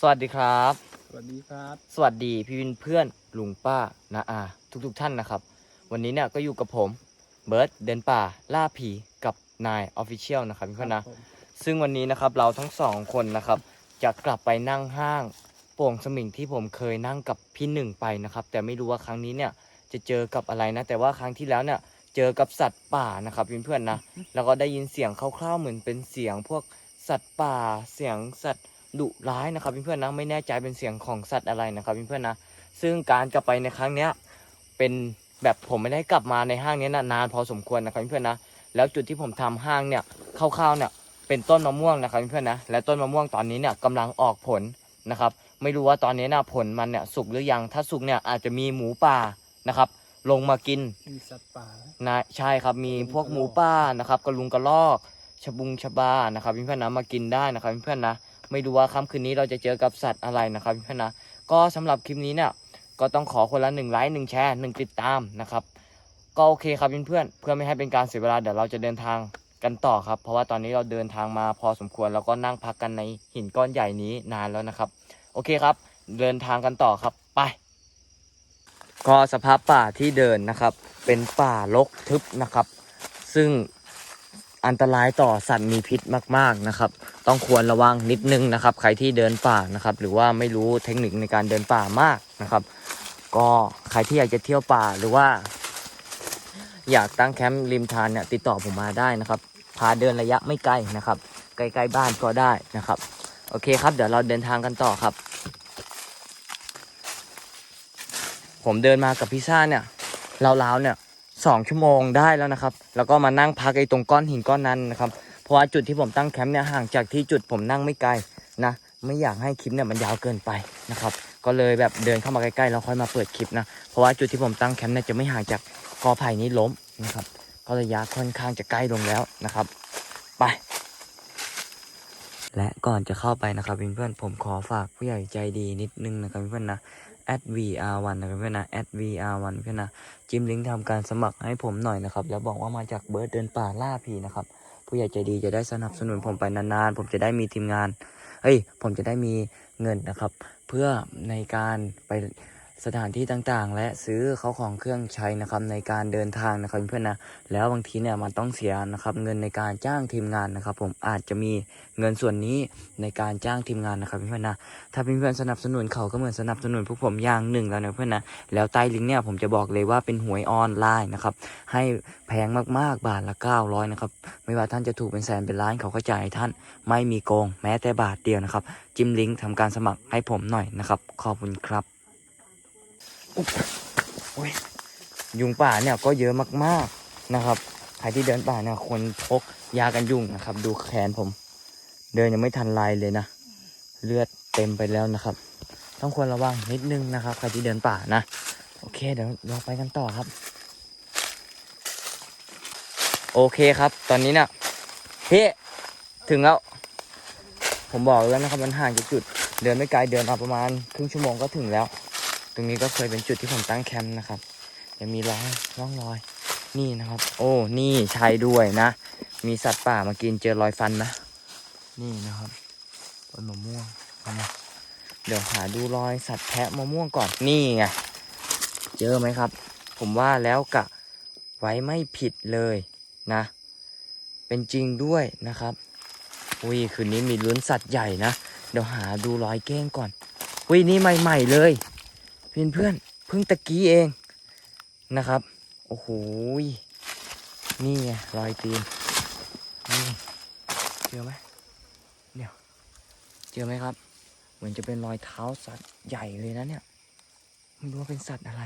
สวัสดีครับ สวัสดีครับ สวัสดีพี่วินเพื่อนลุงป้านาอา ทุกๆทท่านนะครับ วันนี้เนี่ยก็อยู่กับผมเบิร์ดเดินป่าล่าผีกับนายออฟฟิเชียลนะครับพี่เพื่อนนะผมซึ่งวันนี้นะครับเราทั้งสองคนนะครับ จะกลับไปนั่งห้างโป่งสมิงที่ผมเคยนั่งกับพี่หนึ่งไปนะครับ แต่ไม่รู้ว่าครั้งนี้เนี่ยจะเจอกับอะไรนะ แต่ว่าครั้งที่แล้วเนี่ยเจอกับสัตว์ป่านะครับเพื่อนๆนะแล้วก็ได้ยินเสียงคร่าวๆเหมือนเป็นเสียงพวกสัตว์ป่าเสียงสัตว์ ดุร้ายนะครับเพื่อนๆนะไม่แน่ใจเป็นเสียงของสัตว์อะไรนะครับเพื่อนๆนะซึ่งการกลับไปในครั้งเนี้ยเป็นแบบผมไม่ได้กลับมาในห้างนี้นะนานพอสมควรนะครับเพื่อนๆนะแล้วจุดที่ผมทำห้างเนี่ยคร่าวๆเนี่ยเป็นต้นมะม่วงนะครับเพื่อนๆนะและต้นมะม่วงตอนนี้เนี่ยกำลังออกผลนะครับไม่รู้ว่าตอนนี้นะผลมันเนี่ยสุกหรือยังถ้าสุกเนี่ยอาจจะมีหมูป่านะครับลงมากินมีสัตว์ป่านะใช่ครับมีพวกหมูป่านะครับกระลุงกระลอกชะบุงชะบานะครับเพื่อนๆนะมากินได้นะครับเพื่อนๆนะ ไม่รู้ว่าค่ำคืนนี้เราจะเจอกับสัตว์อะไรนะครับเพื่อนนะก็สำหรับคลิปนี้เนี่ยก็ต้องขอคนละหนึ่งไลค์หนึ่งแชร์หนึ่งติดตามนะครับก็โอเคครับเพื่อนเพื่อไม่ให้เป็นการเสียเวลาเดี๋ยวเราจะเดินทางกันต่อครับ เพราะว่าตอนนี้เราเดินทางมาพอสมควรแล้วก็นั่งพักกันในหินก้อนใหญ่นี้นานแล้วนะครับ โอเคครับ เดินทางกันต่อครับไป ก็สภาพป่าที่เดินนะครับ เป็นป่ารกทึบนะครับ ซึ่ง อันตรายต่อสัตว์มีพิษมาก ๆนะครับ ต้องควรระวังนิดนึงนะครับ ใครที่เดินป่านะครับ หรือว่าไม่รู้เทคนิคในการเดินป่ามากนะครับ ก็ใครที่อยากจะเที่ยวป่าหรือว่า อยากตั้งแคมป์ริมทานเนี่ยติดต่อผมมาได้นะครับ พาเดินระยะไม่ไกลนะครับ ใกล้ๆบ้านก็ได้นะครับ โอเคครับ เดี๋ยวเราเดินทางกันต่อครับ ผมเดินมากับพิซซ่าเนี่ยราวๆเนี่ย สองชั่วโมงได้แล้วนะครับ แล้วก็มานั่งพักไอ้ตรงก้อนหินก้อนนั้นนะครับ เพราะว่าจุดที่ผมตั้งแคมป์เนี่ยห่างจากที่จุดผมนั่งไม่ไกลนะ ไม่อยากให้คลิปเนี่ยมันยาวเกินไปนะครับ ก็เลยแบบเดินเข้ามาใกล้ๆแล้วค่อยมาเปิดคลิปนะ เพราะว่าจุดที่ผมตั้งแคมป์เนี่ยจะไม่ห่างจากกอไผ่นี้ล้มนะครับ ก็ระยะค่อนข้างจะใกล้ลงแล้วนะครับ ไป และก่อนจะเข้าไปนะครับเพื่อนๆผมขอฝากผู้ใหญ่ใจดีนิดนึงนะครับเพื่อนๆนะ @vr1 นะเพื่อนนะ @vr1 เพื่อนนะจิ้มลิงก์ทำการสมัครให้ผมหน่อยนะครับ แล้วบอกว่ามาจากเบิร์ดเดินป่าล่าผีนะครับ ผู้ใหญ่ใจดีจะได้สนับสนุนผมไปนานๆ ผมจะได้มีทีมงาน เฮ้ย ผมจะได้มีเงินนะครับ เพื่อในการไป สถานที่ต่างๆ และซื้อเขาของเครื่องใช้นะครับในการเดินทางนะครับเพื่อนนะแล้วบางทีเนี่ยมันต้องเสียนะครับเงินในการจ้างทีมงานนะครับ ผมอาจจะมีเงินส่วนนี้ในการจ้างทีมงานนะครับเพื่อนนะถ้าเพื่อนๆสนับสนุนเขาก็เหมือนสนับสนุนพวกผมอย่างหนึ่งแล้วนะเพื่อนนะแล้วใต้ลิงก์เนี่ยผมจะบอกเลยว่าเป็นหวยออนไลน์นะครับให้แพงมากๆบาทละ 900นะครับไม่ว่าท่านจะถูกเป็นแสนเป็นล้านเขาก็จ่ายให้ท่านไม่มีโกงแม้แต่บาทเดียวนะครับ จิ้มลิงก์ทำการสมัครให้ผมหน่อยนะครับ ขอบคุณครับ อุ๊ยยุงป่าเนี่ยก็เยอะมากๆนะครับใครที่เดินป่าเนี่ยควรพกยากันยุงนะครับ ดูแขนผม เดินยังไม่ทันลายเลยนะเลือดเต็มไปแล้วนะครับ ต้องควรระวังนิดนึงนะครับ ใครที่เดินป่านะ โอเคเดี๋ยวเราไปกันต่อครับ โอเคครับ ตอนนี้เนี่ยพี่ถึงแล้ว ผมบอกแล้วนะครับมันห่างจากจุด เดินไม่ไกลเดินมาประมาณ ครึ่งชั่วโมงก็ถึงแล้ว ตรงนี้ก็เคยเป็นจุดที่ผมตั้งแคมป์นะครับยังมีร้อยร่องรอย นี่นะครับ โอ้นี่ใช่ด้วยนะ มีสัตว์ป่ามากินเจอรอยฟันนะ นี่นะครับต้นมะม่วงเอามาเดี๋ยวหาดูรอยสัตว์แทะมะม่วงก่อนนี่ไงเจอไหมครับ ผมว่าแล้วกะไว้ไม่ผิดเลยนะ เป็นจริงด้วยนะครับอุ้ยคืนนี้มีลุ้นสัตว์ใหญ่นะ เดี๋ยวหาดูรอยเก้งก่อนอุ้ยนี่ใหม่ ๆ เลย เพื่อนเพื่อนเพิ่งตะกี้เองนะครับ โอ้โหนี่ไงรอยตีนนี่เจอไหมเนี่ยเจอไหมครับ เหมือนจะเป็นรอยเท้าสัตว์ใหญ่เลยนะเนี่ยไม่รู้ว่าเป็นสัตว์อะไร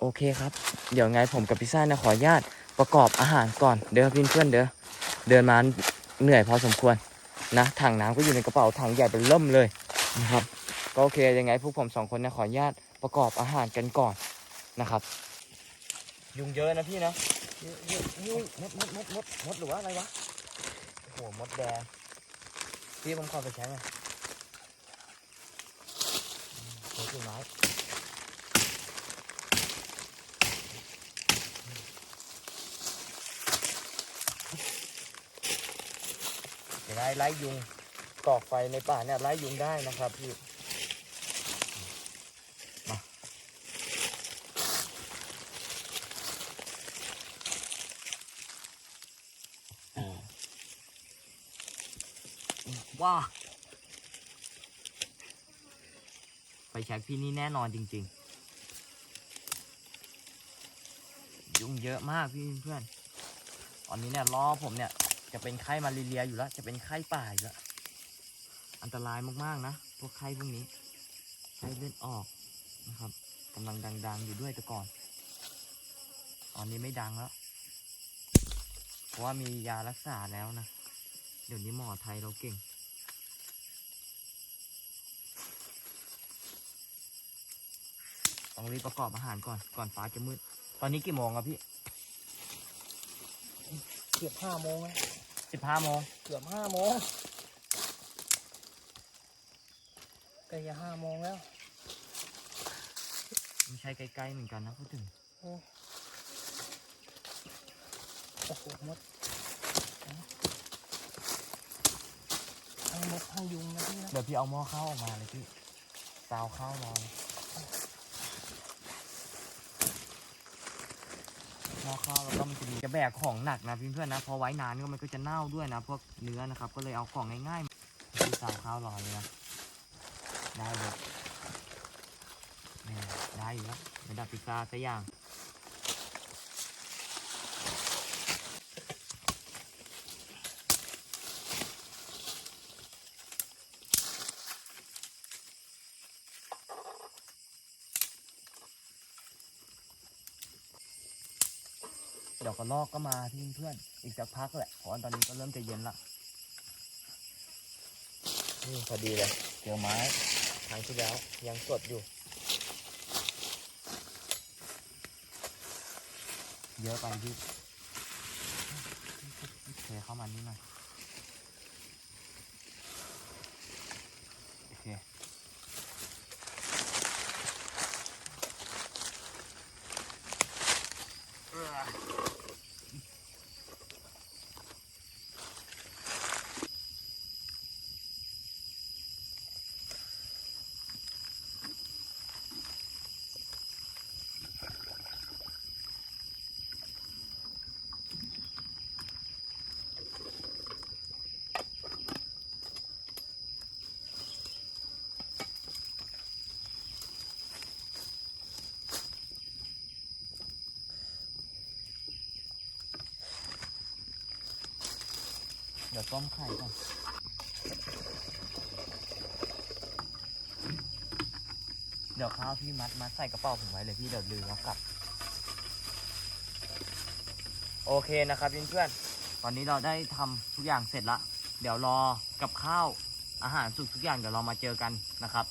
โอเคครับ เดี๋ยวไงผมกับพิซซ่านะขออนุญาตประกอบอาหารก่อนเด้อเพื่อนเด้อเดินมาเหนื่อยพอสมควรนะถังน้ำก็อยู่ในกระเป๋าถังใหญ่เป็นเริ่มเลยนะครับก็โอเคยังไงพวกผมสองคนนะขออนุญาต ประกอบอาหารกันก่อนนะครับ ยุงเยอะนะพี่นะยุงยุงมดมดมดมดมดหรือว่าอะไรวะโอ้โหมดแดงพี่ผมขอไปใช้ไหมใช้ต้นไม้ได้ไล่ยุงก่อไฟในป่าเนี่ยไล่ยุงได้นะครับพี่ ว้าไปแช็คพี่นี่แน่นอนจริง ๆ ยุงเยอะมากพี่เพื่อน ตอนนี้เนี่ยล้อผมเนี่ย จะเป็นไข้มาเรียอยู่แล้ว จะเป็นไข้ป่าอยู่แล้ว อันตรายมากๆนะพวกไข้พวกนี้ไข้เลือดออกนะครับกำลังดัง ๆ อยู่ด้วยแต่ก่อน ตอนนี้ไม่ดังแล้ว เพราะว่ามียารักษาแล้วนะ เดี๋ยวนี้หมอไทยเราเก่ง ต้องรีบประกอบอาหารก่อน ก่อนฟ้าจะมืด ตอนนี้กี่โมงครับพี่ เกือบห้าโมงแล้วสิบห้าโมง เกือบห้าโมงใกล้จะห้าโมงแล้วไม่ใช่ใกล้ๆเหมือนกันนะพูดถึง โอ้โหมดทั้งมดทั้งยุงนะพี่นะ เดี๋ยวพี่เอาหม้อข้าวออกมาเลยพี่ซาวข้าวรอเลย หม้อข้าวแล้วก็มันจะมีจะแบกของหนักนะเพื่อนๆนะพอไว้นานก็มันก็จะเน่าด้วยนะ พวกเนื้อนะครับ ก็เลยเอาของง่ายๆพี่ซาวข้าวรอเลยนะได้เลยได้อยู่แล้วระดับพิซซ่าสักอย่าง ยวก็ลอกก็มาที่เพื่อนอีกสักพักแหละเพราะว่าตอนนี้ก็เริ่มจะเย็นละนี่พอดีเลยเจอไม้ครั้งที่แล้วยังสดอยู่ เยอะไปพี่เทเข้ามานี่หน่อย เดี๋ยวต้มไข่ก่อนเดี๋ยวข้าวพี่มัดมัดใส่กระเป๋าผมไว้เลยพี่เดี๋ยวลืมแล้วกลับ โอเคนะครับเพื่อนๆตอนนี้เราได้ทำทุกอย่างเสร็จละ เดี๋ยวรอกับข้าวอาหารสุกทุกอย่างเดี๋ยวเรามาเจอกันนะครับ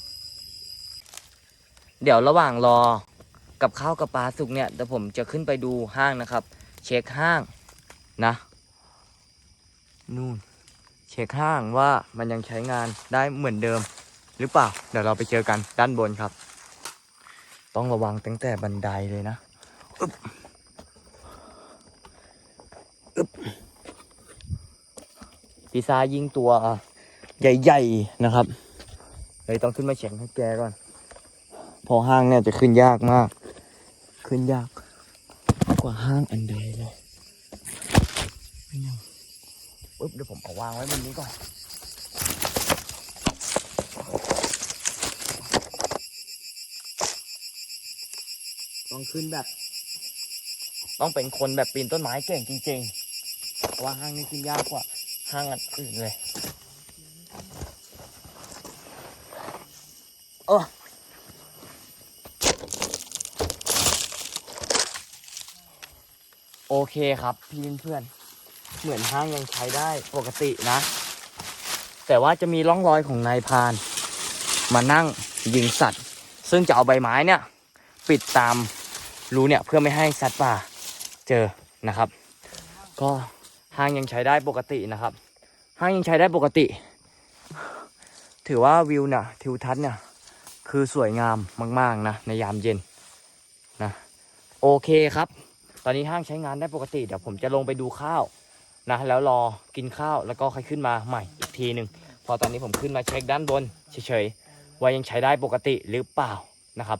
เดี๋ยวระหว่างรอกับข้าวกับปลาสุกเนี่ยเดี๋ยวผมจะขึ้นไปดูห้างนะครับ เช็คห้างนะ นู่น เช็คห้างว่ามันยังใช้งานได้เหมือนเดิม หรือเปล่า เดี๋ยวเราไปเจอกันด้านบนครับ ต้องระวังตั้งแต่บันไดเลยนะอึบอึบปีซายิงตัวใหญ่ๆนะครับ เลยต้องขึ้นมาเฉียงให้แกก่อน พอห้างเนี่ยจะขึ้นยากมาก ขึ้นยากกว่าห้างอันใดเลยไม่เอา ปุ๊บ เดี๋ยวผมเอาวางไว้บนนี้ก่อนต้องขึ้นแบบ ต้องเป็นคนแบบปีนต้นไม้เก่งจริงๆเพราะว่าห้างนี้ขึ้นยากกว่าห้างอันอื่นเลยโอ้โอเคครับ พี่เพื่อนๆ เหมือนห้างยังใช้ได้ปกตินะ แต่ว่าจะมีร่องรอยของนายพาน มานั่งยิงสัตว์ ซึ่งจะเอาใบไม้เนี่ย ปิดตามรูเนี่ยเพื่อไม่ให้สัตว์ป่าเจอนะครับ ก็ห้างยังใช้ได้ปกตินะครับ ห้างยังใช้ได้ปกติ ถือว่าวิวเนี่ยทิวทัศน์เนี่ยคือสวยงามมาก ๆ นะ ในยามเย็นนะโอเคครับ ตอนนี้ห้างใช้งานได้ปกติ เดี๋ยวผมจะลงไปดูข้าว นะแล้วรอกินข้าวแล้วก็ค่อยขึ้นมาใหม่อีกทีหนึ่งพอตอนนี้ผมขึ้นมาเช็คด้านบนเฉยๆว่ายังใช้ได้ปกติหรือเปล่านะครับ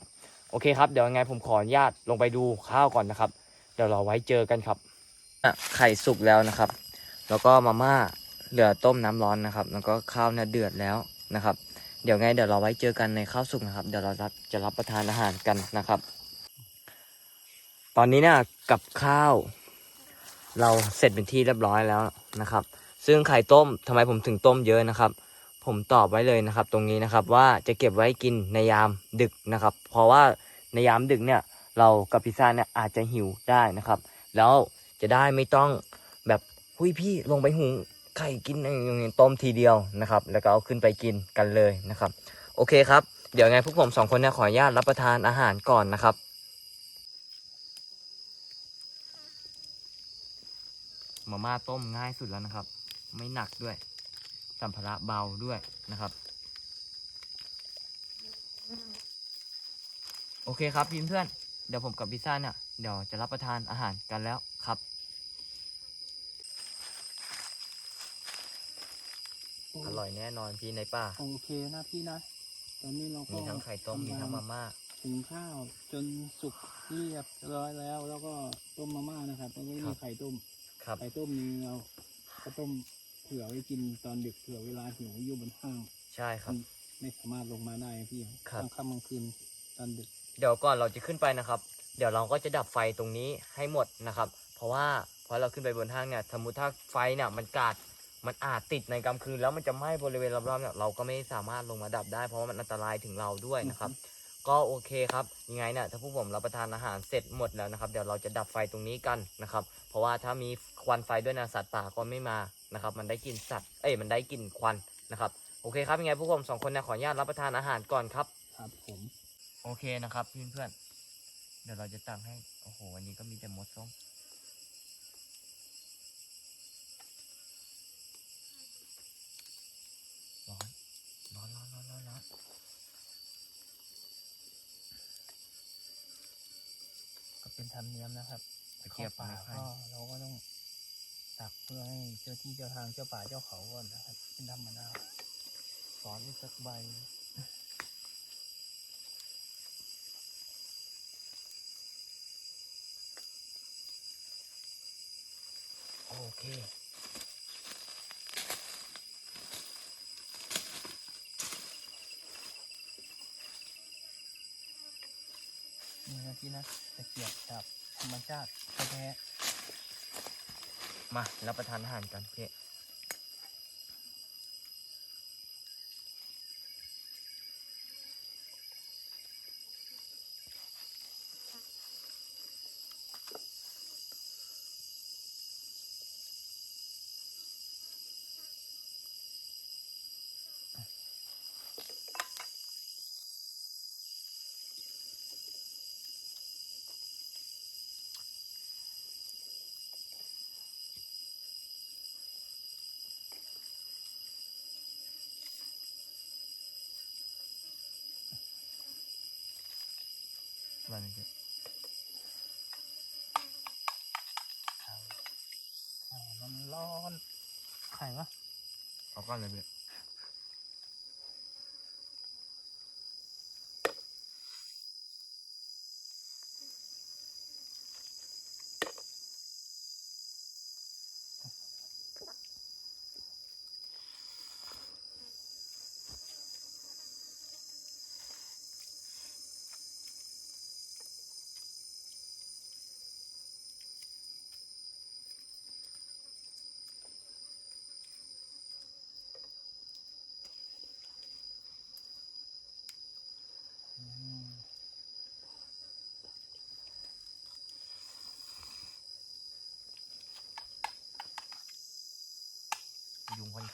โอเคครับเดี๋ยวยังไงผมขออนุญาตลงไปดูข้าวก่อนนะครับ เดี๋ยวเราไว้เจอกันครับอะไข่สุกแล้วนะครับ แล้วก็มาม่าเหลือต้มน้ำร้อนนะครับ แล้วก็ข้าวเนี่ยเดือดแล้วนะครับ เดี๋ยวไงเดี๋ยวเราไว้เจอกันในข้าวสุกนะครับ เดี๋ยวเรารับจะรับประทานอาหารกันนะครับ ตอนนี้เนี่ยกับข้าว เราเสร็จเป็นที่เรียบร้อยแล้วนะครับ ซึ่งไข่ต้มทำไมผมถึงต้มเยอะนะครับ ผมตอบไว้เลยนะครับ ตรงนี้นะครับว่าจะเก็บไว้กินในยามดึกนะครับ เพราะว่าในยามดึกเนี่ยเรากับพิซซ่าเนี่ยอาจจะหิวได้นะครับ แล้วจะได้ไม่ต้องแบบหุยพี่ลงไปหุงไข่กินอย่างนี้ต้มทีเดียวนะครับ แล้วก็เอาขึ้นไปกินกันเลยนะครับ โอเคครับ เดี๋ยวไงพวกผมสองคนเนี่ยขออนุญาตรับประทานอาหารก่อนนะครับ มาม่าต้มง่ายสุดแล้วนะครับ ไม่หนักด้วย สัมภาระเบาด้วยนะครับ โอเคครับพี่เพื่อน เดี๋ยวผมกับพิซซ่าเนี่ยเดี๋ยวจะรับประทานอาหารกันแล้วครับอร่อยแน่นอนพี่ในป่าโอเคนะพี่นะ ตอนนี้เราก็มีทั้งไข่ต้มมีทั้งมาม่าหุงข้าวจนสุกเรียบร้อยแล้ว แล้วก็ต้มมาม่านะครับแล้วก็ครัมีบไข่ต้ม ครับไข่ต้มนี้เราก็ต้มเผื่อไว้กินตอนดึกเผื่อเวลาหิวอยู่บนห้างใช่ครับ ไม่สามารถลงมาได้พี่ครับกลางค่ำกลางคืนตอนดึก เดี๋ยวก่อนเราจะขึ้นไปนะครับ เดี๋ยวเราก็จะดับไฟตรงนี้ให้หมดนะครับ เพราะว่าพอเราขึ้นไปบนห้างเนี่ยสมมติถ้าไฟเนี่ยมันกาดมันอาจติดในกลางคืนแล้วมันจะไหม้บริเวณรอบๆเนี่ยเราก็ไม่สามารถลงมาดับได้เพราะว่ามันอันตรายถึงเราด้วยนะครับ ก็โอเคครับยังไงเนี่ยถ้าพวกผมรับประทานอาหารเสร็จหมดแล้วนะครับ เดี๋ยวเราจะดับไฟตรงนี้กันนะครับ เพราะว่าถ้ามีควันไฟด้วยนะสัตว์ป่าก็ไม่มานะครับ มันได้กลิ่นสัตว์เอ้ยมันได้กลิ่นควันนะครับโอเคครับยังไงพวกผมสองคนเนี่ยขออนุญาตรับประทานอาหารก่อนครับครับผมโอเคนะครับเพื่อนเพื่อนๆเดี๋ยวเราจะตักให้โอ้โหวันนี้ก็มีแต่มดส้มร้อนร้อนร้อนร้อนร้อนร้อน ก็ เป็นธรรมเนียมนะครับตะเกียบเข้าป่าไม้ไผ่ก็เราก็ต้องตักเพื่อให้เจ้าที่เจ้าทางเจ้าป่าเจ้าเขาก่อนนะครับ เป็นธรรมดาสอนอีกสักใบโอเค นี่นะตะเกียบดับธรรมชาติแท้มารับประทานอาหารกันพี่ มาเลยพี่ๆอ๋อมันร้อน ไข่ปะเอาก้อนเลยเบีย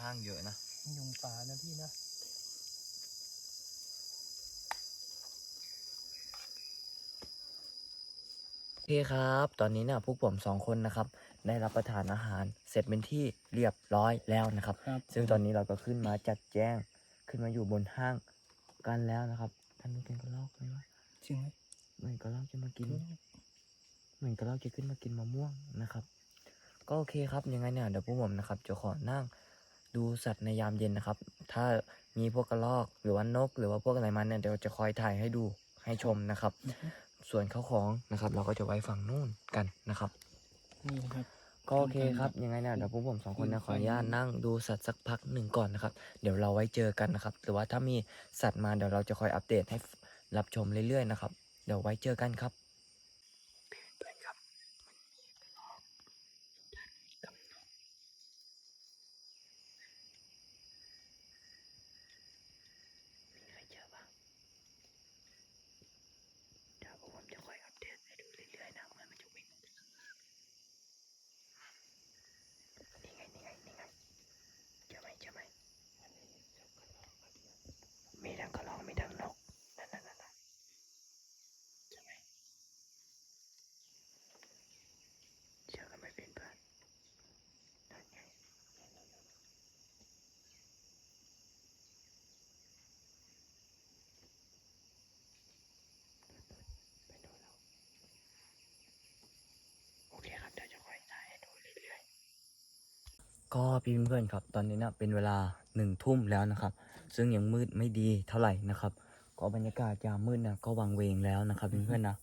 ข้างเยอะนะยุงป่านะพี่นะโอเคครับ ตอนนี้เนี่ยพวกผมสองคนนะครับ ได้รับประทานอาหารเสร็จเป็นที่เรียบร้อยแล้วนะครับ ครับซึ่งตอนนี้เราก็ขึ้นมาจัดแจ้งขึ้นมาอยู่บนห้างกันแล้วนะครับท่านนี้เป็นกระรอกไหมวะจริงไหมเหมือนกระรอกจะมากิน เหมือนกระรอกจะขึ้นมากินมะม่วงนะครับ ก็โอเคครับยังไงเนี่ยเดี๋ยวพวกผมนะครับจะขอนั่ง ดูสัตว์ในยามเย็นนะครับ ถ้ามีพวกกระรอกหรือว่านก หรือว่าพวกอะไรมันเนี่ยเดี๋ยวจะคอยถ่ายให้ดูให้ชมนะครับ ส่วนเข้าของนะครับ เราก็จะไว้ฝั่งนู่นกันนะครับ นี่นะครับ ก็โอเคครับยังไงเนี่ยเดี๋ยวพวกผมสองคนนะขออนุญาตนั่งดูสัตว์สักพักหนึ่งก่อนนะครับ เดี๋ยวเราไว้เจอกันนะครับ หรือว่าถ้ามีสัตว์มาเดี๋ยวเราจะคอยอัปเดตให้รับชมเรื่อยๆนะครับ เดี๋ยวไว้เจอกันครับเพื่อนครับมีใครเจอบ้างเดี๋ยวพวกผมจะคอยอัปเดตให้ดูเรื่อยๆนะว่ามันจะวิ่ง นี่ไงนี่ไงนี่ไงเจอไหมเจอไหมมีทั้งกระรอกมีทั้งนกนั่นนั่นนั่นนั่นเจอไหมเจอกันไม่เป็นเพื่อนนั่นไงไปดูแล้วโอเคครับเดี๋ยวจะคอยถ่ายให้ดูเรื่อยๆ ก็พี่เพื่อนๆครับ ตอนนี้นะเป็นเวลาหนึ่งทุ่มแล้วนะครับ ซึ่งยังมืดไม่ดีเท่าไหร่นะครับ ก็บรรยากาศยามมืดนะก็วังเวงแล้วนะครับเพื่อนๆนะ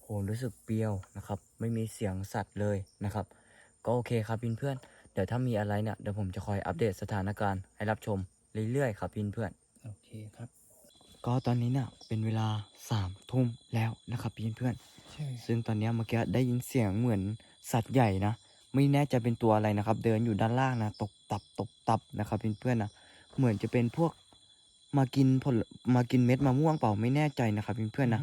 โหรู้สึกเปรี้ยวนะครับ ไม่มีเสียงสัตว์เลยนะครับ ก็โอเคครับเพื่อนๆเดี๋ยวถ้ามีอะไรเนี่ยเดี๋ยวผมจะคอยอัปเดตสถานการณ์ให้รับชมเรื่อยๆครับเพื่อนๆโอเคครับ ก็ตอนนี้เนี่ยเป็นเวลาสามทุ่มแล้วนะครับเพื่อนๆใช่ซึ่งตอนเนี้ยเมื่อกี้ได้ยินเสียงเหมือนสัตว์ใหญ่นะ ไม่แน่ใจเป็นตัวอะไรนะครับ เดินอยู่ด้านล่างนะตกตับตกตับนะครับเพื่อนๆนะ เหมือนจะเป็นพวกมากินผลมากินเม็ดมะม่วงเปล่าไม่แน่ใจนะครับเพื่อนๆนะ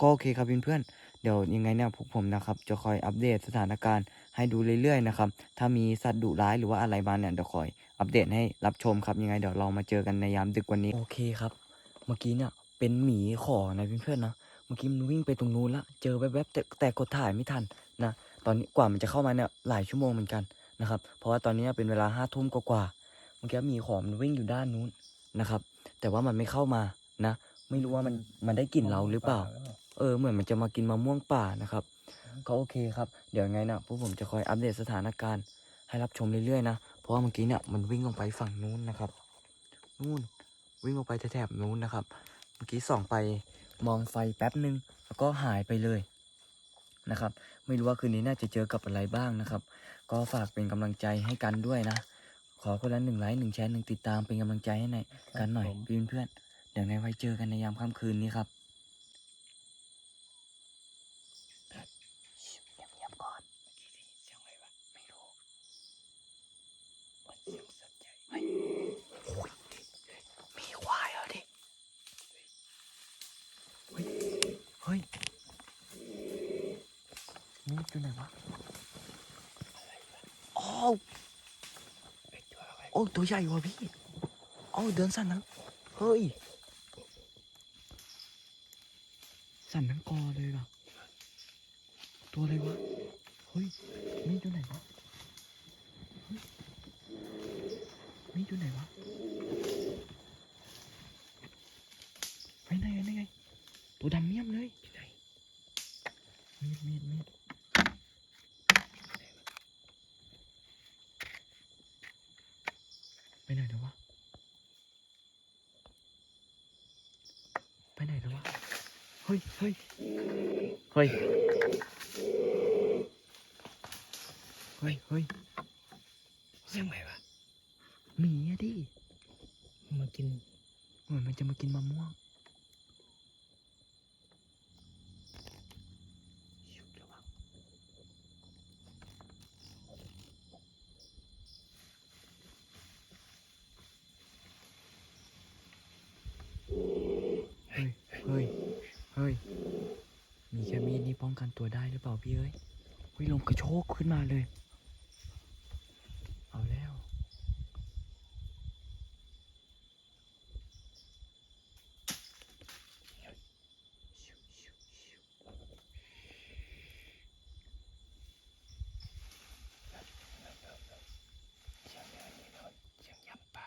ก็โอเคครับเพื่อนๆเดี๋ยวยังไงเนี่ยพวกผมนะครับ จะคอยอัปเดตสถานการณ์ให้ดูเรื่อยๆนะครับ ถ้ามีสัตว์ดุร้ายหรือว่าอะไรมาเนี่ยเดี๋ยวคอยอัปเดตให้รับชมครับยังไงเดี๋ยวเรามาเจอกันในยามดึกวันนี้ โอเคครับ เมื่อกี้เนี่ยเป็นหมีขอนะเพื่อนๆนะ เมื่อกี้มันวิ่งไปตรงนู้นละ เจอแวบๆแต่แต่กดถ่ายไม่ทันนะ ตอนนี้กว่ามันจะเข้ามาเนี่ยหลายชั่วโมงเหมือนกันนะครับ เพราะว่าตอนนี้เป็นเวลาห้าทุ่มกว่าเมื่อกี้มีของมันวิ่งอยู่ด้านนู้นนะครับ แต่ว่ามันไม่เข้ามานะ ไม่รู้ว่ามันมันได้กลิ่นเราหรือเปล่า เออเหมือนมันจะมากินมะม่วงป่านะครับก็โอเคครับ เดี๋ยวไงนะพวกผมจะคอยอัปเดตสถานการณ์ให้รับชมเรื่อยๆนะ เพราะว่าเมื่อกี้เนี่ยมันวิ่งลงไปฝั่งนู้นนะครับนู่นวิ่งลงไปแถบนู้นนะครับ เมื่อกี้ส่องไปมองไฟแป๊บหนึ่งแล้วก็หายไปเลยนะครับ ไม่รู้ว่าคืนนี้น่าจะเจอกับอะไรบ้างนะครับ ก็ฝากเป็นกำลังใจให้กันด้วยนะ ขอคนละหนึ่งไลค์หนึ่งแชร์หนึ่งติดตามเป็นกำลังใจให้ในอยกันหน่อยผมพี่เพื่อนๆเดี๋ยวในไว้เจอกันในยามค่ำคืนนี้ครับเงียบๆก่อนเมื่อกี้ได้ยินเสียงอะไรวะไม่รู้มันเสียงสัตว์ใหญ่ไหมโอ้ยมีควายเหรอดิ เฮ้ย เฮ้ยมีดอยู่ไหนวะอ้าวโอ้ตัวใหญ่ว่ะพี่โอ้าเดินสั่นนังเฮ้ย สั่นทั้งกอเลยว่ะตัวอะไรวะ เฮ้ย มีดอยู่ไหนวะเฮ้ยมีดอยู่ไหนวะไปไหนไงไง ตัวดำเมี่ยมเลยที่ไหนมีดมีดมีดไปไหนแล้ววะ ไปไหนแล้ววะ เฮ้ยเฮ้ยเฮ้ยเฮ้ยเฮ้ยเสียงไหนวะหมีอะดิ มากินเหมือนมันจะมากินมะม่วงชิวระวังเฮ้ย เฮ้ย เฮ้ย มีแค่มีดนี่ป้องกันตัวได้หรือเปล่าพี่เอ้ยเฮ้ยลมกระโชกขึ้นมาเลย เอาแล้ว ชิวชิวชิว เสียงอะไรนี่เนาะเสียงยำป่า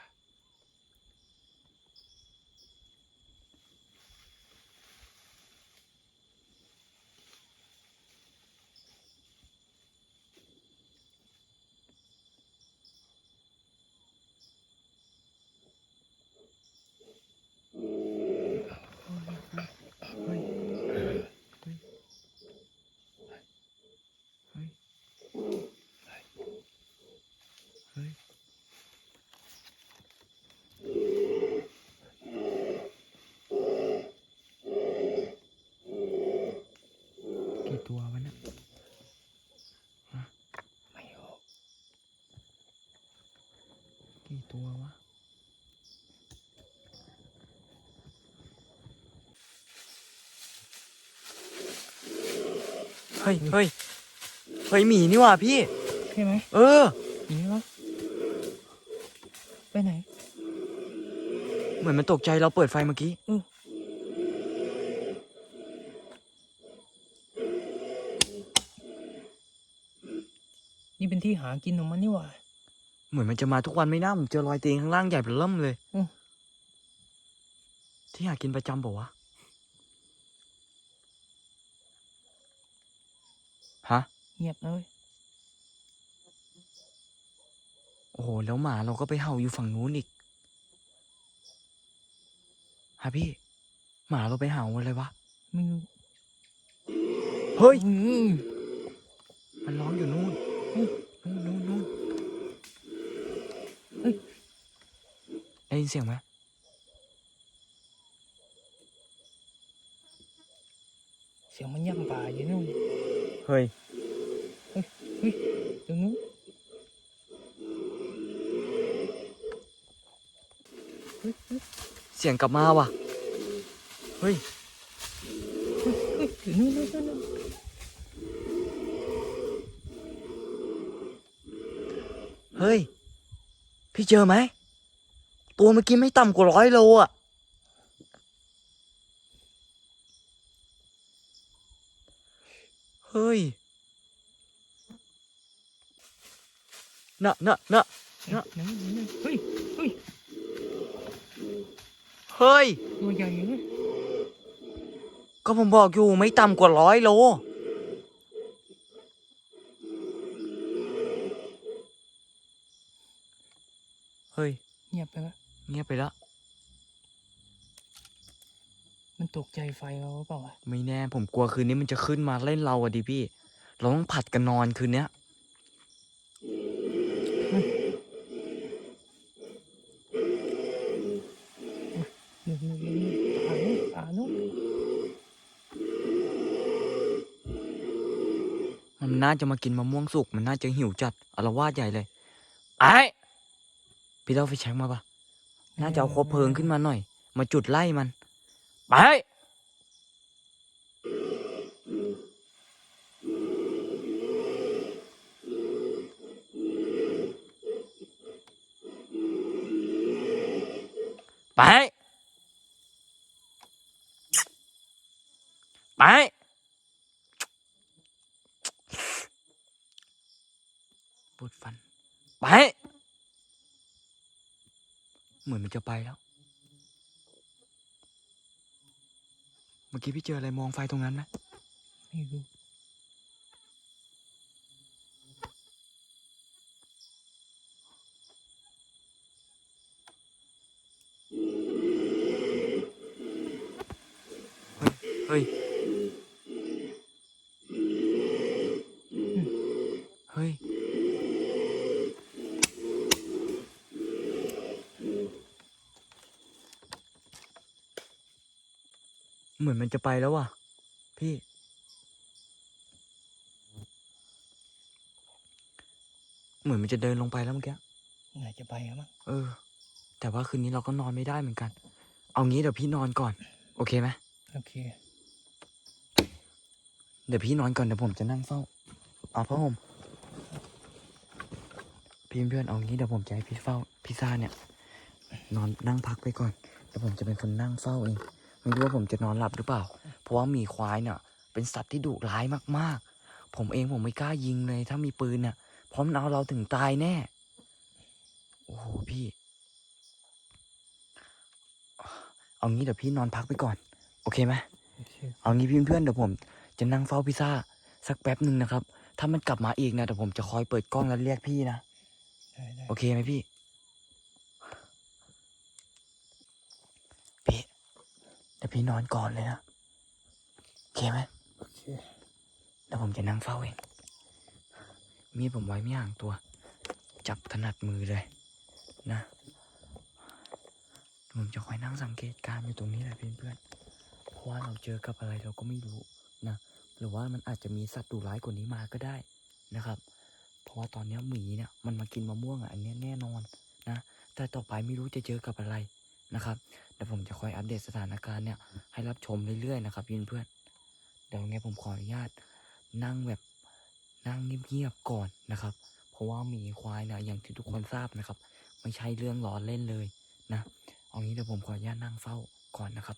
เฮ้ยเฮ้ยเฮ้ยหมีนี่หว่าพี่ ใช่ไหมเออ หนีวะไปไหน เหมือนมันตกใจเราเปิดไฟเมื่อกี้นี่เป็นที่หากินของมันนี่หว่า เหมือนมันจะมาทุกวันไม่น่าผมเจอรอยตีนข้างล่างใหญ่เป็นเริ่มเลยอืม ที่หากินประจำบอกวะฮะ เงียบนะเลยโอ้โห แล้วหมาเราก็ไปเห่าอยู่ฝั่งนู้นอีกฮะพี่ หมาเราไปเห่าอะไรวะ ไม่รู้เฮ้ย อืมมันร้องอยู่นู่นเฮ้ยนู่นนู่นนู่นเฮ้ยได้ยินเสียงไหมเสียงมันย่ำป่าอยู่นู่น เฮ้ย เฮ้ยตรงนู้นเสียงกลับมาว่ะ เฮ้ยเฮ้ยอยู่นู่นนู่นนู่นนู่นเฮ้ย พี่เจอไหม ตัวเมื่อกี้ไม่ต่ำกว่าร้อยโลอะ เฮ้ย น่ะน่ะน่ะไหนไหนไหนเฮ้ยเฮ้ยเฮ้ยตัวใหญ่เลยก็ผมบอกอยู่ไม่ต่ำกว่าร้อยโลเฮ้ยเงียบไปแล้วเงียบไปแล้วมันตกใจไฟเราหรือเปล่าวะไม่แน่ผมกลัวคืนนี้มันจะขึ้นมาเล่นเราอะดิพี่ เราต้องผัดกันนอนคืนเนี้ย มันน่าจะมากินมะม่วงสุก มันน่าจะหิวจัดอารวาสใหญ่เลย ไอ้พี่เล่าไฟแช็กมาปะน่าจะเอาคบเพลิงขึ้นมาหน่อย มาจุดไล่มัน ไป ไป ไป ปวดฟัน ไป เหมือนมันจะไปแล้ว เมื่อกี้พี่เจออะไรมองไฟตรงนั้นไหมไม่รู้ เฮ้ย เฮ้ย เหมือนมันจะไปแล้วว่ะ พี่ เหมือนมันจะเดินลงไปแล้วเมื่อกี้ไหนจะไปอะมั้งเออ แต่ว่าคืนนี้เราก็นอนไม่ได้เหมือนกัน เอางี้เดี๋ยวพี่นอนก่อน โอเคไหมโอเค เดี๋ยวพี่นอนก่อนเดี๋ยวผมจะนั่งเฝ้า เอาผ้าห่มพี่เพื่อนเอางี้เดี๋ยวผมจะให้พี่เฝ้าพี่ซ่าเนี่ย นอนนั่งพักไปก่อนเดี๋ยวผมจะเป็นคนนั่งเฝ้าเองไม่รู้ว่าผมจะนอนหลับหรือเปล่า เพราะว่าหมีควายเนี่ย เป็นสัตว์ที่ดุร้ายมากๆ ผมเองผมไม่กล้ายิงเลย ถ้ามีปืนเนี่ยเพราะมันเอาเราถึงตายแน่ โอ้โหพี่ เอางี้เดี๋ยวพี่นอนพักไปก่อน โอเคไหมโอเคเอางี้พี่เพื่อนๆเดี๋ยวผม จะนั่งเฝ้าพิซซ่าสักแป๊บหนึ่งนะครับ ถ้ามันกลับมาอีกนะเดี๋ยวผมจะคอยเปิดกล้องแล้วเรียกพี่นะ ได้ได้โอเคไหมพี่ พี่เดี๋ยวพี่นอนก่อนเลยนะ โอเคไหมโอเคเดี๋ยวผมจะนั่งเฝ้าเอง มีดผมไว้ไม่ห่างตัว จับถนัดมือเลย นะเดี๋ยวผมจะคอยนั่งสังเกตการณ์อยู่ตรงนี้แหละเพื่อนๆเพราะว่าเราเจอกับอะไรเราก็ไม่รู้นะห รือว่ามันอาจจะมีสัตว์ดุร้ายกว่านี้มาก็ได้นะครับ เพราะว่าตอนนี้หมีเนี่ยมันมากินมะม่วงอะอันนี้แน่นอนนะแต่ต่อไปไม่รู้จะเจอกับอะไรนะครับเดี๋ยวผมจะคอยอัปเดตสถานการณ์เนี่ยให้รับชมเรื่อยๆนะครับเพื่อนๆเดี๋ยวไงผมขออนุญาตนั่งแบบนั่งเงียบๆก่อนนะครับ เพราะว่าหมีควายนะอย่างที่ทุกคนทราบนะครับ ไม่ใช่เรื่องล้อเล่นเลยนะเอางี้เดี๋ยวผมขออนุญาตนั่งเฝ้าก่อนนะครับ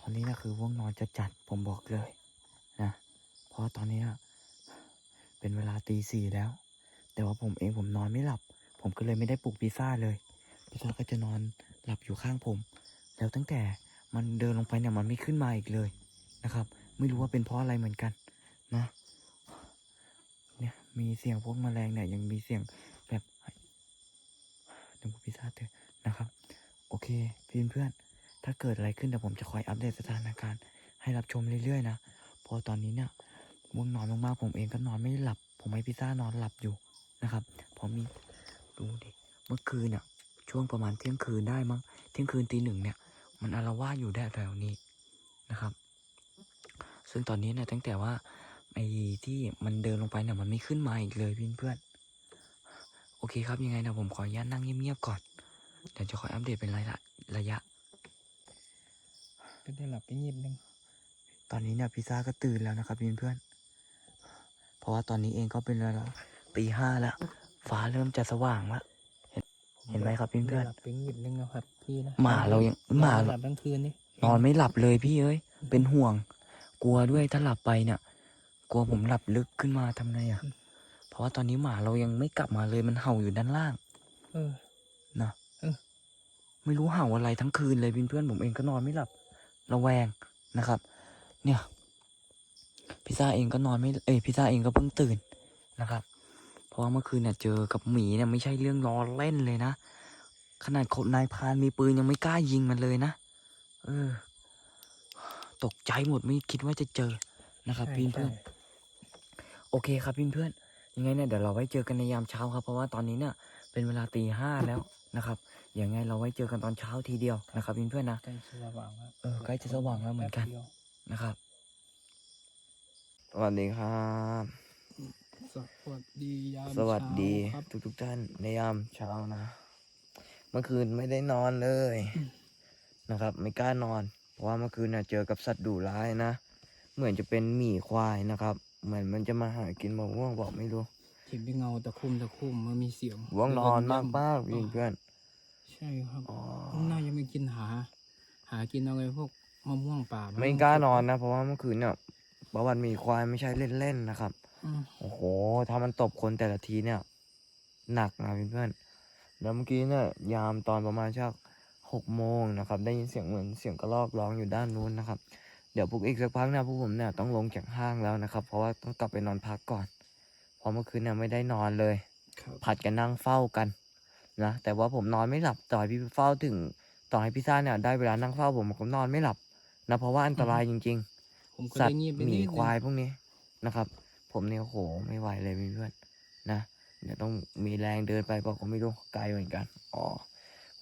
ตอนนี้นะคือว่วงนอนจะจัดผมบอกเลย นะเพราะตอนนี้เป็นเวลาตีสี่แล้ว แต่ว่าผมเองผมนอนไม่หลับ ผมก็เลยไม่ได้ปลุกพิซซ่าเลยพิซซ่าก็จะนอนหลับอยู่ข้างผม แล้วตั้งแต่มันเดินลงไปเนี่ยมันไม่ขึ้นมาอีกเลยนะครับ ไม่รู้ว่าเป็นเพราะอะไรเหมือนกันนะเนี่ยมีเสียงพวกแมลงเนี่ยยังมีเสียงแบบเดี๋ยวพิซซ่าเถอะนะครับ โอเคเพี่อนเพื่อนถ้าเกิดอะไรขึ้นเดี๋ยวผมจะคอยอัปเดตสถานการณ์ให้รับชมเรื่อยๆนะ พอตอนนี้เนี่ยง่วงนอนมากๆผมเองก็นอนไม่หลับ ผมให้พิซซ่านอนหลับอยู่นะครับพอมีดูดิเมื่อคืนเนี่ยช่วงประมาณเที่ยงคืนได้มั้งเที่ยงคืนตีหนึ่งเนี่ย มันอารวาสอยู่แถวนี้นะครับ ซึ่งตอนนี้เนี่ยตั้งแต่ว่าไอ้ที่มันเดินลงไปเนี่ยมันไม่ขึ้นมาอีกเลยเพื่อนๆโอเคครับยังไงนะผมขออนุญาตนั่งเงียบๆก่อนเดี๋ยวจะคอยอัปเดตเป็นระยะระยะก็ได้หลับไปเงียบนึง ตอนนี้เนี่ยพิซซ่าก็ตื่นแล้วนะครับพี่เพื่อนๆเพราะว่าตอนนี้เองก็เป็นเวลาตีห้าแล้วฟ้าเริ่มจะสว่างแล้วเห็นเห็นไหมครับพี่เพื่อนได้หลับไปเงียบนึงนะครับพี่นะหมาเรายังหมาหลับทั้งคืนนี่นอนไม่หลับเลยพี่เอ้ยเป็นห่วง กลัวด้วยถ้าหลับไปเนี่ย กลัวผมหลับลึกขึ้นมาทำไงอะ่ะ เพราะว่าตอนนี้หมาเรายังไม่กลับมาเลยมันเห่าอยู่ด้านล่าง เออนะเออไม่รู้เห่าอะไรทั้งคืนเลยเพื่อนๆผมเองก็นอนไม่หลับ ระแวงนะครับ เนี่ย พิซซ่าเองก็นอนไม่ เอ้ยพิซซ่าเองก็เพิ่งตื่นนะครับ เพราะว่าเมื่อคืนเนี่ยเจอกับหมีเนี่ยไม่ใช่เรื่องล้อเล่นเลยนะ ขนาดคนนายพรานมีปืนยังไม่กล้ายิงมันเลยนะ เออ ตกใจหมดไม่คิดว่าจะเจอนะครับใช่พี่เพื่อนใช่โอเคครับพี่เพื่อนยังไงเนี่ยเดี๋ยวเราไว้เจอกันในยามเช้าครับ เพราะว่าตอนนี้เนี่ยเป็นเวลาตีห้าแล้วนะครับยังไงเราไว้เจอกันตอนเช้าทีเดียวนะครับพี่เพื่อนนะใกล้จะสว่างแล้วเออใกล้จะสว่างแล้วเหมือนกันป๊บดียว นะครับสวัสดีครับ สวัสดียามสวัสดีเช้าครับทุกทุกๆท่านในยามเช้านะ เมื่อคืนไม่ได้นอนเลยนะครับ ไม่กล้านอน เพราะว่าเมื่อคืนน่ะเจอกับสัตว์ดุร้ายนะ เหมือนจะเป็นหมีควายนะครับ เหมือนมันจะมาหากินมะม่วงบอกไม่รู้ เห็นเป็นเงาตะคุ่มตะคุ่มมันมีเสียงว่วงนอนมากมากๆอ๋พี่อเพื่อนใช่ครับอ๋อ น่าจะไม่กินหา หากินเอาไงพวก มะม่วงป่าไม่กล้านอนนะ เพราะว่าเมื่อคืนเนี่ยประวัติหมีควายไม่ใช่เล่นๆนะครับอืมโอ้โห ถ้ามันตบคนแต่ละทีเนี่ย หนักนะเพื่อนๆแล้วเมื่อกี้เนี่ยยามตอนประมาณชักหกโมงนะครับ ได้ยินเสียงเหมือนเสียงกระรอกร้องอยู่ด้านนู้นนะครับ เดี๋ยวพวกอีกสักพักเนี่ยพวกผมเนี่ยต้องลงจากห้างแล้วนะครับ เพราะว่าต้องกลับไปนอนพักก่อน เพราะเมื่อคืนเนี่ยไม่ได้นอนเลยครับผัดกันนั่งเฝ้ากันนะ แต่ว่าผมนอนไม่หลับต่อให้พี่เฝ้าถึงต่อให้พี่ซ่าเนี่ยได้เวลานั่งเฝ้าผมผมก็นอนไม่หลับ นะเพราะว่าอันตรายจริงๆผมก็สัตได้ว์เงียบไปหมีนิดนึงควายพวกนี้นะครับ ผมเนี่ยโอ้โหไม่ไหวเลยเพื่อนๆนะเดี๋ยวต้องมีแรงเดินไปบอกก็ไม่รู้ไกลเหมือนกันอ๋อ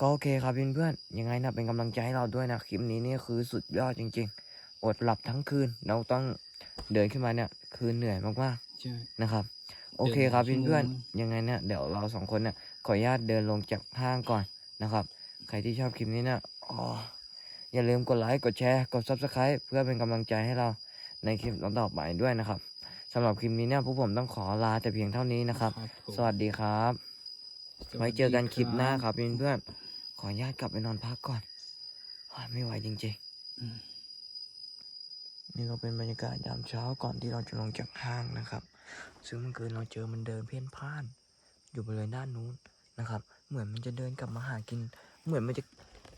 ก็โอเคครับเพื่อนๆยังไงนะเป็นกำลังใจให้เราด้วยนะคลิปนี้นี่คือสุดยอดจริง ๆ อดหลับทั้งคืนเราต้องเดินขึ้นมาเนี่ยคืนเหนื่อยมากใช่ๆนะครับ โอเคครับเดินหลายชั่วโมง เพื่อนๆยังไงเนี่ยเดี๋ยวเราสองคนเนี่ยขออนุญาตเดินลงจากห้างก่อนนะครับ ใครที่ชอบคลิปนี้เนี่ยอ๋อ อย่าลืมกดไลค์ กดแชร์ กด subscribe เพื่อเป็นกำลังใจให้เราในคลิปต่อๆไปด้วยนะครับสำหรับคลิปนี้เนี่ยพวกผมต้องขอลาแต่เพียงเท่านี้นะครับผมสวัสดีครับสวัสดีไว้เจอกันคลิปหน้าครับเพื่อนๆขออนุญาตกลับไปนอนพักก่อนอ่าไม่ไหวจริงอืมๆนี่ก็เป็นบรรยากาศยามเช้าก่อนที่เราจะลงจากห้างนะครับ ซึ่งเมื่อคืนเราเจอมันเดินเพี้ยนพ่าน อยู่บริเวณด้านนู้นนะครับ เหมือนมันจะเดินกลับมาหากิน เหมือนมันจะ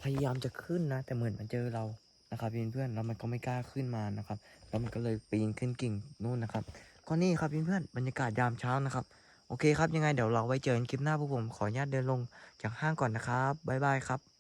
พยายามจะขึ้นนะ แต่เหมือนมันเจอเรานะครับเพื่อนๆแล้วมันก็ไม่กล้าขึ้นมานะครับ แล้วมันก็เลยปีนขึ้นกิ่งนู่นนะครับก็นี่ครับเพื่อนๆบรรยากาศยามเช้านะครับ โอเคครับยังไงเดี๋ยวเราไว้เจอกันคลิปหน้าพวกผมขออนุญาตเดินลงจากห้างก่อนนะครับบ๊ายบายครับ